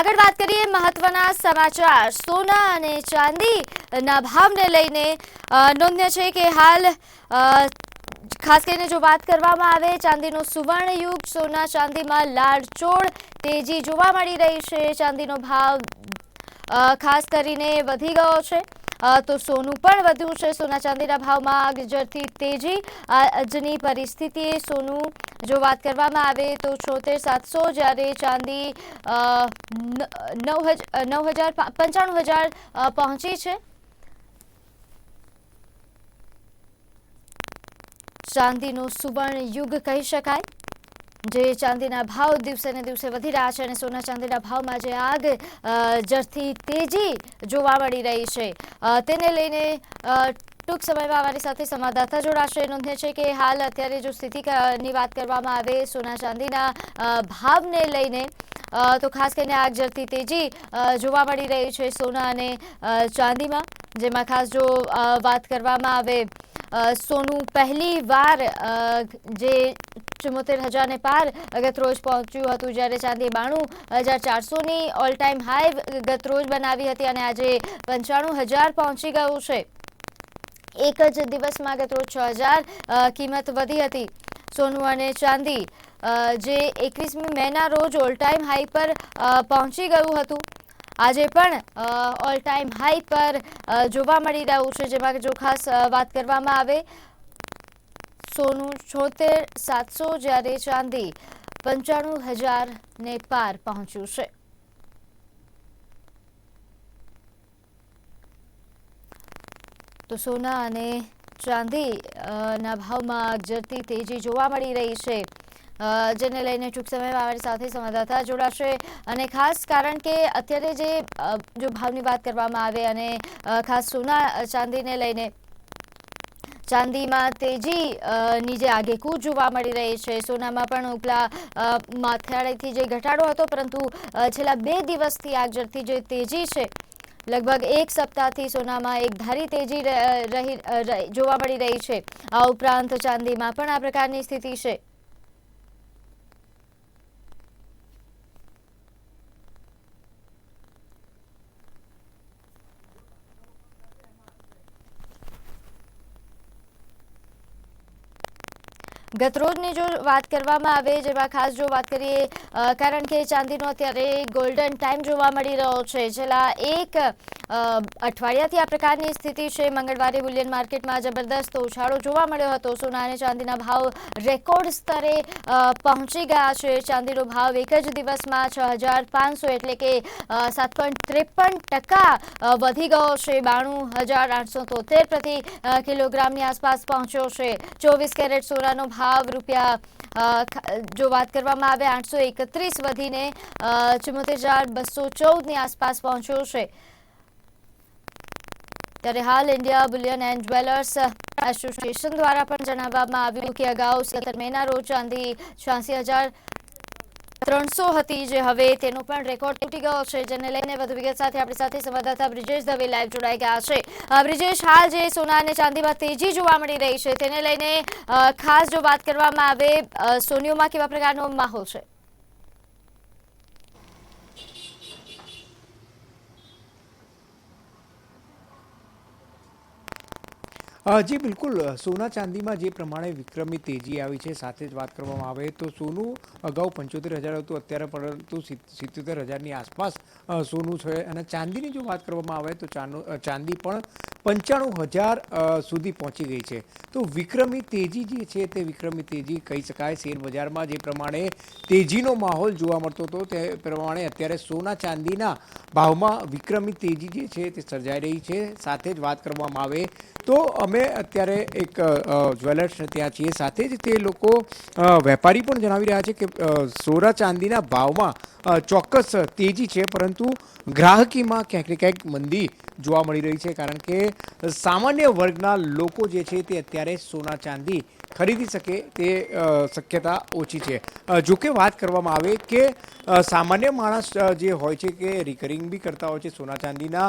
આગળ વાત કરીએ મહત્વના સમાચાર. સોના અને ચાંદીના ભાવને લઈને નોંધ્ય છે કે હાલ ખાસ કરીને જો વાત કરવામાં આવે, ચાંદીનો સુવર્ણ યુગ, સોના ચાંદીમાં લાળચોળ તેજી જોવા મળી રહી છે. ચાંદીનો ભાવ ખાસ કરીને વધી ગયો છે. તો સોનું પણ વધ્યું છે. સોના ચાંદીના ભાવમાં ગજરથી તેજી, આજની પરિસ્થિતિએ સોનું જો વાત કરવામાં આવે તો છોતેર સાતસો જ્યારે ચાંદી નવ નવ હજાર પંચાણું હજાર પહોંચી છે. ચાંદીનું સુવર્ણ યુગ કહી શકાય, જે ચાંદીના ભાવ દિવસે ને દિવસે વધી રહ્યા છે અને સોના ચાંદીના ભાવમાં જે આગ જરથી તેજી જોવા મળી રહી છે. તેને લઈને ટૂંક સમયમાં અમારી સાથે સંવાદદાતા જોડાશે. નોંધે છે કે હાલ અત્યારે જો સ્થિતિ વાત કરવામાં આવે, સોના ચાંદીના ભાવને લઈને તો ખાસ કરીને આગ જરતી તેજી જોવા મળી રહી છે સોના અને ચાંદીમાં. જેમાં ખાસ જો વાત કરવામાં આવે સોનું પહેલી વાર જે ચુમ્મોતેર હજારને પાર ગતરોજ પહોંચ્યું હતું જ્યારે ચાંદી બાણું હજાર ચારસોની ઓલ ટાઈમ હાઈ ગતરોજ બનાવી હતી અને આજે પંચાણું હજાર પહોંચી ગયું છે. એક જ દિવસમાં ગતરોજ છ હજાર કિંમત વધી હતી. સોનું અને ચાંદી જે એકવીસમી મેના રોજ ઓલ ટાઈમ હાઈ પર પહોંચી ગયું હતું. આજે પણ ઓલ ટાઈમ હાઈ પર જોવા મળી રહ્યું છે. જેમાં જો ખાસ વાત કરવામાં આવે, સોનું છોતેર સાતસો જ્યારે ચાંદી પંચાણું હજારને પાર પહોંચ્યું છે. તો સોના અને ચાંદી અ, ના ભાવમાં જતી તેજી જોવા મળી રહી છે. જેને લઈને ટૂંક સમયમાં અમારી સાથે સંવાદદાતા જોડાશે. અને ખાસ કારણ કે અત્યારે જે જો ભાવની વાત કરવામાં આવે અને ખાસ સોના ચાંદીને લઈને ચાંદીમાં તેજી ની જે આગેકૂચ જોવા મળી રહી છે. સોનામાં પણ ઉપલા માથાળેથી જે ઘટાડો હતો પરંતુ છેલ્લા બે દિવસથી ઝરતી જે તેજી છે લગભગ એક સપ્તાહથી સોનામાં એક ધારી તેજી રહી- જોવા મળી રહી છે. આ ઉપરાંત ચાંદીમાં પણ આ પ્રકારની સ્થિતિ છે. ગતરોજની જો વાત કરવામાં આવે, જેમાં ખાસ જો વાત કરીએ કારણ કે ચાંદીનો અત્યારે ગોલ્ડન ટાઈમ જોવા મળી રહ્યો છે. છેલ્લા એક અઠવાડિયાથી આ પ્રકારની સ્થિતિ છે. મંગળવારે બુલિયન માર્કેટમાં જબરદસ્ત ઉછાળો જોવા મળ્યો હતો. સોના અને ચાંદીના ભાવ રેકોર્ડ સ્તરે પહોંચી ગયા છે. ચાંદીનો ભાવ એક જ દિવસમાં છ હજાર પાંચસો એટલે કે સાત ટકા વધી ગયો છે. બાણું હજાર આઠસો તોતેર પ્રતિ કિલોગ્રામની આસપાસ પહોંચ્યો છે. ચોવીસ કેરેટ સોનાનો ભાવ રૂપિયા જો વાત કરવામાં આવે, આઠસો એકત્રીસ વધીને ચુમ્મોતેર હજાર બસો ચૌદની આસપાસ પહોંચ્યો છે. ત્યારે હાલ India bullion and jewellers association દ્વારા પણ જણાવવામાં આવ્યું કે અગાઉ સત્તર મેના રોજ ચાંદી છ્યાસી હજાર ત્રણસો હતી જે હવે તેનો પણ રેકોર્ડ તૂટી ગયો છે, જેને લઈને વધુ વિગત સાથે આપણી સાથે સંવાદદાતા બ્રિજેશ દવે લાઈવ જોડાઈ ગયા છે. બ્રિજેશ, હાલ જે સોના અને ચાંદીમાં તેજી જોવા મળી રહી છે, તેને લઈને ખાસ જો વાત કરવામાં આવે સોનીઓમાં કેવા પ્રકારનો માહોલ છે? જી, બિલકુલ. સોના ચાંદીમાં જે પ્રમાણે વિક્રમી તેજી આવી છે, સાથે જ વાત કરવામાં આવે તો સોનું અગાઉ પંચોતેર હજાર હતું, અત્યારે પરંતુ સિત્તોતેર હજારની આસપાસ સોનું છે. અને ચાંદીની જો વાત કરવામાં આવે તો ચાંદી પણ પંચાણું હજાર સુધી પહોંચી ગઈ છે. તો વિક્રમી તેજી જે છે તે વિક્રમી તેજી કહી શકાય. શેરબજારમાં જે પ્રમાણે તેજીનો માહોલ જોવા મળતો હતો, તે પ્રમાણે અત્યારે સોના ચાંદીના ભાવમાં વિક્રમી તેજી જે છે તે સર્જાઈ રહી છે. સાથે જ વાત કરવામાં આવે તો અમે અત્યારે એક જ્વેલર્સ ત્યાં છીએ. સાથે જ તે લોકો વેપારી પણ જણાવી રહ્યા છે કે સોના ચાંદીના ભાવમાં ચોક્કસ તેજી છે. પરંતુ ગ્રાહકીમાં ક્યાંક ને ક્યાંક મંદી જોવા મળી રહી છે કારણ કે સામાન્ય વર્ગના લોકો જે છે તે અત્યારે સોના ચાંદી ખરીદી શકે તે શક્યતા ઓછી છે. જોકે વાત કરવામાં આવે કે સામાન્ય માણસ જે હોય છે કે રિકરિંગ બી કરતા હોય છે, સોના ચાંદીના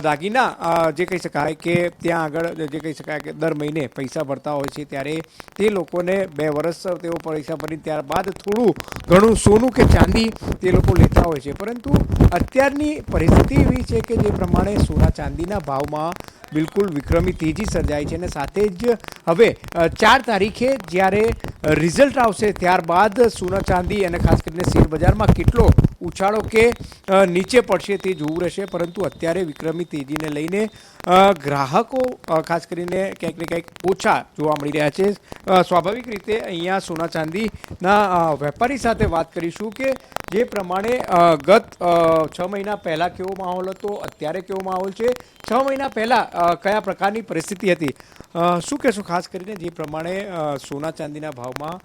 દાગીના જે કહી શકાય કે ત્યાં આગળ, જે કહી શકાય કે દર મહિને પૈસા ભરતા હોય છે, ત્યારે તે લોકોને બે વર્ષ તેઓ પૈસા ભરી ત્યારબાદ થોડું ઘણું સોનું કે ચાંદી તે લોકો લેતા હોય છે. પરંતુ અત્યારની પરિસ્થિતિ એવી છે કે જે પ્રમાણે સોના ચાંદીના ભાવમાં બિલકુલ વિક્રમી તેજી સર્જાય છે અને સાથે જ હવે ચાર તારીખે જ્યારે રિઝલ્ટ આવશે ત્યારબાદ સોના ચાંદી અને ખાસ કરીને શેર બજારમાં કેટલો ઉછાળો કે નીચે પડશે તે જોવું રહેશે. પરંતુ અત્યારે વિક્રમી તેજીને લઈને ગ્રાહકો ખાસ કરીને ક્યાંક ને ક્યાંક ઓછા જોવા મળી રહ્યા છે. સ્વાભાવિક રીતે અહીંયા સોના ચાંદીના વેપારી સાથે વાત કરીશું કે, જે પ્રમાણે ગત છ મહિના પહેલાં કેવો માહોલ હતો, અત્યારે કેવો માહોલ છે, છ મહિના પહેલાં કયા પ્રકારની પરિસ્થિતિ હતી? શું કહેશું? ખાસ કરીને જે પ્રમાણે સોના ચાંદીના ભાવમાં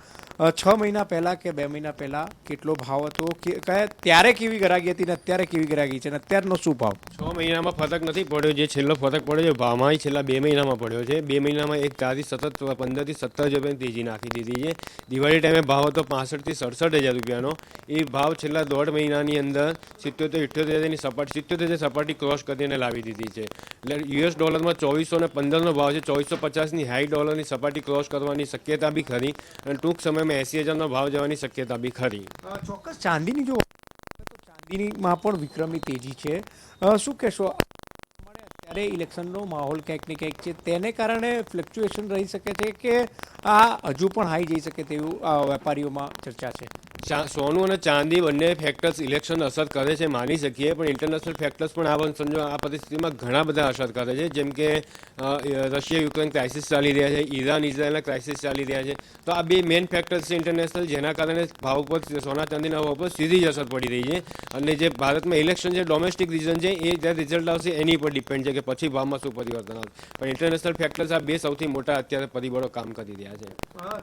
છ મહિના પહેલાં કે બે મહિના પહેલાં કેટલો ભાવ હતો, કે કયા, ત્યારે કેવી ગરાગી હતી ને અત્યારે કેવી ગરાગી છે ને અત્યારનો શું ભાવ? છ મહિનામાં ફરક નથી પડ્યો, જે છેલ્લો ફરક પડ્યો છે, ભાવમાં છેલ્લા બે મહિનામાં પડ્યો છે. બે મહિનામાં એક ચારથી સતત, પંદરથી સત્તર રૂપિયાની તેજી નાખી દીધી છે. દિવાળી ટાઈમે ભાવ હતો પાસઠથી સડસઠ હજાર રૂપિયાનો. એ ભાવ છેલ્લા દોઢ મહિનાની અંદર સિત્યોતેર ઇઠ્યોતેર હજારની સપાટી સિત્યોતેર હજાર સપાટી ક્રોસ કરીને લાવી દીધી છે. એટલે યુએસ ડોલરમાં ચોવીસો ને પંદરનો ભાવ છે, ચોવીસો પચાસની હાઈ ડોલરની સપાટી ક્રોસ કરવાની શક્યતા બી ખરી. અને ટૂંક સમયમાં એસી હજારનો ભાવ જવાની શક્યતા બી ખરી. ચોક્કસ ચાંદીની જો ચાંદીમાં પણ વિક્રમી તેજી છે. શું કહેશો? અત્યારે ઇલેક્શનનો માહોલ ક્યાંક ને ક્યાંક છે, તેને કારણે ફ્લક્ચ્યુએશન રહી શકે છે કે આ હજુ પણ હાઈ જઈ શકે તેવું વેપારીઓમાં ચર્ચા છે? સોનું અને ચાંદી બંને ફેક્ટર્સ ઇલેક્શન અસર કરે છે માની શકીએ, પણ ઇન્ટરનેશનલ ફેક્ટર્સ પણ આ સમજો, આ પરિસ્થિતિમાં ઘણા બધા અસર કરે છે. જેમ કે રશિયા યુક્રેન ક્રાઇસિસ ચાલી રહ્યા છે, ઈરાન ઇઝરાયલના ક્રાઇસિસ ચાલી રહ્યા છે. તો આ બે મેઇન ફેક્ટર્સ છે ઇન્ટરનેશનલ જેના કારણે ભાવ પર સોના ચાંદીના ભાવ પર સીધી જ અસર પડી રહી છે. અને જે ભારતમાં ઇલેક્શન છે ડોમેસ્ટિક રીઝન છે, એ જ્યાં રિઝલ્ટ આવશે એની પર ડિપેન્ડ છે કે પછી ભાવમાં શું પરિવર્તન આવશે. પણ ઇન્ટરનેશનલ ફેક્ટર્સ આ બે સૌથી મોટા અત્યારે પરિબળો કામ કરી રહ્યા છે.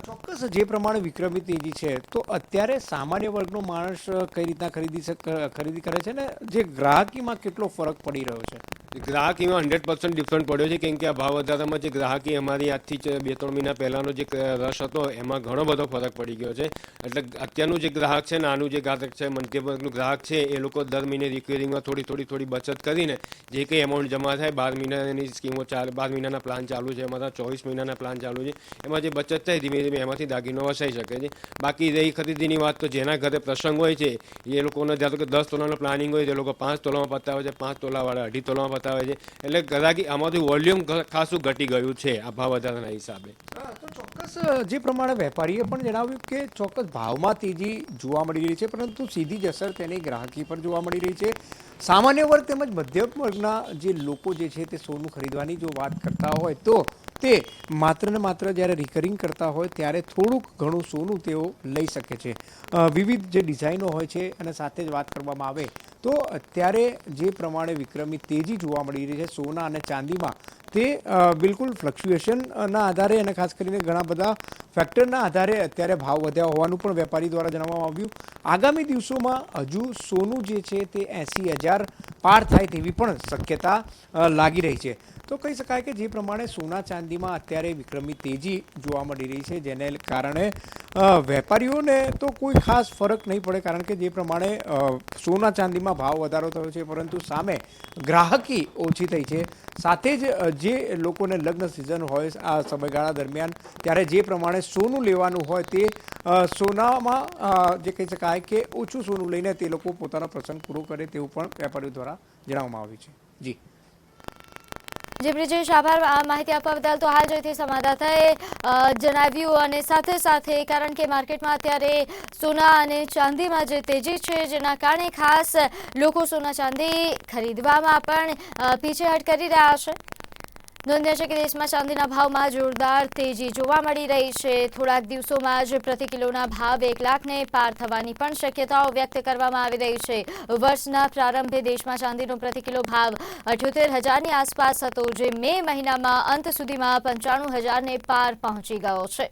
ચોક્કસ, જે પ્રમાણે વિક્રમી તેજી છે, તો અત્યારે સામાન્ય વર્ગનો માણસ કઈ રીતના ખરીદી ખરીદી કરે છે ને? જે ગ્રાહકીમાં કેટલો ફરક પડી રહ્યો છે? ગ્રાહકીમાં હંડ્રેડ પર્સન્ટ ડિફરન્ટ પડ્યો છે. કેમ કે આ ભાવ વધારામાં જે ગ્રાહકી અમારી આજથી બે ત્રણ મહિના પહેલાંનો જે રસ હતો, એમાં ઘણો બધો ફરક પડી ગયો છે. એટલે અત્યારનું જે ગ્રાહક છે નાનું જે ગ્રાહક છે મધ્યમ વર્ગનું ગ્રાહક છે, એ લોકો દર મહિને રિક્વેરિંગમાં થોડી થોડી થોડી બચત કરીને જે કંઈ એમાઉન્ટ જમા થાય, બાર મહિનાની સ્કીમો ચાલ, બાર મહિનાના પ્લાન ચાલુ છે, એમાં ચોવીસ મહિનાના પ્લાન ચાલુ છે. એમાં જે બચત થાય, ધીમે ધીમે એમાંથી દાગીનો વસાઈ શકે છે. બાકી રહી ખરીદીની વાત તો જેના ઘરે પ્રસંગ હોય છે, એ લોકોને જ્યારે કે દસ તોલાનો પ્લાનિંગ હોય, તે લોકો પાંચ તોલામાં પતાવે છે, પાંચ તોલાવાળા અઢી તોલામાં પતાવે છે. એટલે કદાચ આમાંથી વોલ્યુમ ખાસું ઘટી ગયું છે આ ભાવ વધારાના હિસાબે તો ચોક્કસ જે પ્રમાણે વેપારીએ પણ જણાવ્યું કે ચોક્કસ ભાવમાં તેજી જોવા મળી રહી છે, પરંતુ સીધી જ અસર તેની ગ્રાહકી પર જોવા મળી રહી છે. સામાન્ય વર્ગ તેમજ મધ્યમ વર્ગના જે લોકો જે છે તે સોનું ખરીદવાની જો વાત કરતા હોય તો તે માત્ર ને માત્ર જ્યારે રિકરિંગ કરતા હોય ત્યારે થોડુંક ઘણું સોનું તેઓ લઈ શકે છે. વિવિધ જે ડિઝાઇનો હોય છે અને સાથે જ વાત કરવામાં આવે તો અત્યારે જે પ્રમાણે વિક્રમી તેજી જોવા મળી રહી છે સોના અને ચાંદીમાં તે બિલકુલ ફ્લક્ચ્યુએશનના આધારે અને ખાસ કરીને ઘણા બધા ફેક્ટરના આધારે અત્યારે ભાવ વધ્યા હોવાનું પણ વેપારી દ્વારા જણાવવામાં આવ્યું. આગામી દિવસોમાં હજુ સોનું જે છે તે એંસી હજાર પાર થાય તેવી પણ શક્યતા લાગી રહી છે. તો કહી શકાય કે જે પ્રમાણે સોના ચાંદીમાં અત્યારે વિક્રમી તેજી જોવા મળી રહી છે, જેને કારણે વેપારીઓને તો કોઈ ખાસ ફરક નહીં પડે, કારણ કે જે પ્રમાણે સોના ચાંદીમાં ભાવ વધારો થયો છે, પરંતુ સામે ગ્રાહકી ઓછી થઈ છે. સાથે જ જે લોકોને લગ્ન સિઝન હોય આ સમયગાળા દરમિયાન, ત્યારે જે પ્રમાણે સોનું લેવાનું હોય તે સોનામાં જે કહી શકાય કે ઓછું સોનું લઈને તે લોકો પોતાનો પ્રસંગ પૂરો કરે તેવું પણ વેપારીઓ દ્વારા જણાવવામાં આવ્યું છે. જી. જી, બ્રિજેશ, આભાર. આ માહિતી આપવા બદલ તો હાલ જોઈતી સંવાદદાતાએ જણાવ્યું અને સાથે સાથે કારણ કે માર્કેટમાં અત્યારે સોના અને ચાંદીમાં જે તેજી છે, જેના કારણે ખાસ લોકો સોના ચાંદી ખરીદવામાં પણ પીછેહટ કરી રહ્યા છે. નોંધ્ય છે કે દેશમાં ચાંદીના ભાવમાં જોરદાર તેજી જોવા મળી રહી છે. થોડાક દિવસોમાં જ પ્રતિ કિલોના ભાવ એક લાખને પાર થવાની પણ શક્યતાઓ વ્યક્ત કરવામાં આવી રહી છે. વર્ષના પ્રારંભે દેશમાં ચાંદીનો પ્રતિ કિલો ભાવ અઠ્યોતેર હજારની આસપાસ હતો, જે મે મહિનામાં અંત સુધીમાં પંચાણું હજારને પાર પહોંચી ગયો છે.